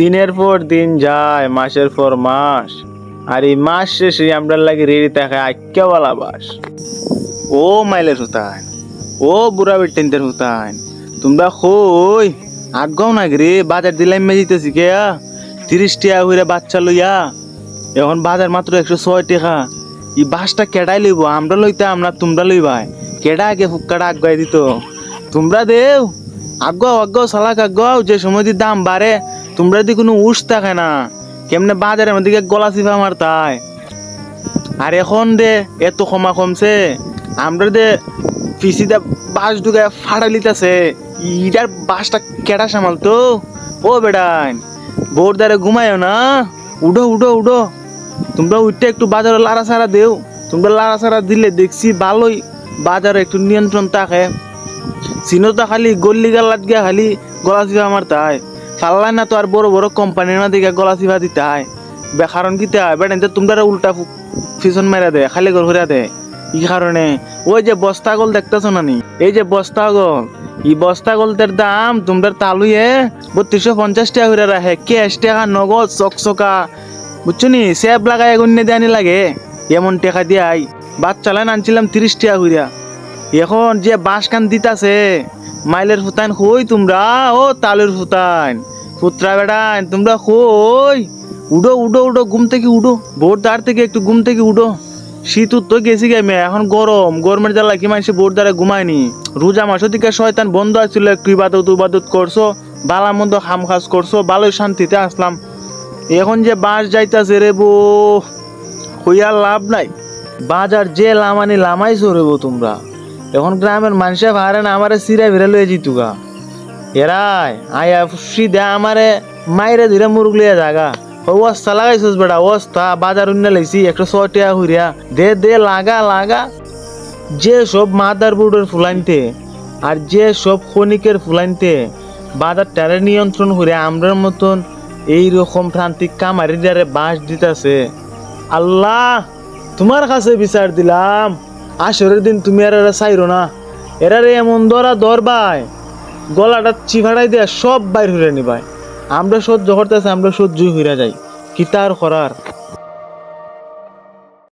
দিনের পর দিন যায়, মাসের পর মাস। আর এই মাস শেষে আমরা লাগে রেডি থাকে আইক্যাওয়ালা বাস। ও মাইলের হুতান ও বুড়া বেটেন্দের হুতান তোমরা কই? আগাও না রে, বাজার দিলাম মে দিতেছি কে তিরিশ টাকা হইরে বাচ্চা লইয়া। এখন বাজার মাত্র একশো ছয় টাকা। এই বাসটা কেডাই লইব? আমরা লইতাম না, তোমরা লইবাই। কেডা আগে ফুক্কাটা আগাই দিত? তোমরা দেও? আগাও আগাও সালাক আগাও যে সময় দাম বাড়ে তোমরা যদি কোনো উস থাকে না, কেমনে বাজারের মধ্যে গলা চিপা আমার তাই আর এখন দে, এত ক্ষমা কমছে, আমরা দে পিসিদা বাস ঢুকে ফাড়ালিতেছে ইটার বাসটা কেডা সামাল তো? ও বেড়ান বোর দ্বারে ঘুমায়ও না? উঠো উঠো উঠো। তোমরা উঠতে একটু বাজারে লাড়া সারা দেও, তোমরা লাড়া সারা দিলে দেখছি ভালোই বাজারে একটু নিয়ন্ত্রণ থাকে। চিনতা খালি গল্লি গাল্লাত গিয়া খালি গলা চিপা আমার তাই পাল্লাই না তো আর বড় বড় কোম্পানির গিয়া গলা চিপা দিতে হয়। বেকারণ কিতে হয়? বেটা তোমরা উল্টা ফু- পিছন মেরা দে, খালি ঘর ঘুরা দে। ই কারণে ওই যে বস্তা গোল দেখতেছো না নি? এই যে বস্তা গল, ই বস্তা গলতের দাম তোমরা তালুয়ে বত্রিশশো পঞ্চাশ টাকা করে রাখে। ক্যাশ টাকা, নগদ, চকচকা। বুঝছ নি? সেব লাগাই গুন্নে দেয়ানি লাগে। এমন টাকা দিয়াই। বাচ্চালান আনছিলাম তিরিশ টাকা কইরা এখন যে বাঁশ কান দিতাছে, মাইলের ফুতান কই তোমরা? ও তালের ফুতান ফুতরা বেড়ান তোমরা কই? উডো উডো উডো, ঘুম থেকে উডো। ভোর দ্বার থেকে একটু ঘুম থেকে উডো। শীত তো গেছি গেমে এখন গরম। গরমের জ্বালা কি মানুষে ভোর দ্বারে ঘুমায়নি? রোজা মাসও দিকে শয়তান বন্ধ আছিল, একটু ইবাদত উবাদত করছ, বালা মন্দ খাম খাস করছ ভালোই শান্তিতে আসলাম। এখন যে বাস যাইতাছে রে বো হইয়া লাভ নাই। বাজার যে লামানি লামাই সরেব তোমরা। এখন গ্রামের মানুষে ভারে না, আমারে সিরা ভিড়ে লয়ে জিতুগা এরাই আয়া ফুসি দে আমারে মাইরে ধীরে মুরগ লিয়ে জাগা অবস্থা লাগাইছিস বেটা অবস্থা বাজার উন্নে লাইছি, একশো ছয় টাকা হইয়া দে দে, লাগা লাগা। যে সব মাদার বোর্ডের ফুলাইনতে আর যে সব খনিকের ফুলাইনতে বাজার টারে নিয়ন্ত্রণ করে আমরার মতন এই রকম প্রান্তিক কামারি যারে বাঁশ দিতেছে। আল্লাহ, তোমার কাছে বিচার দিলাম। আসরের দিন তুমি আর এরা চাইরো না। এরারে এমন ধরা ধরবাই গলাটা চিভাড়াই দেয়া সব বাইর হইরে নিবাই। আমরা সহ্য করতেছে, আমরা সহ্যই হইরা যাই। কি তার করার?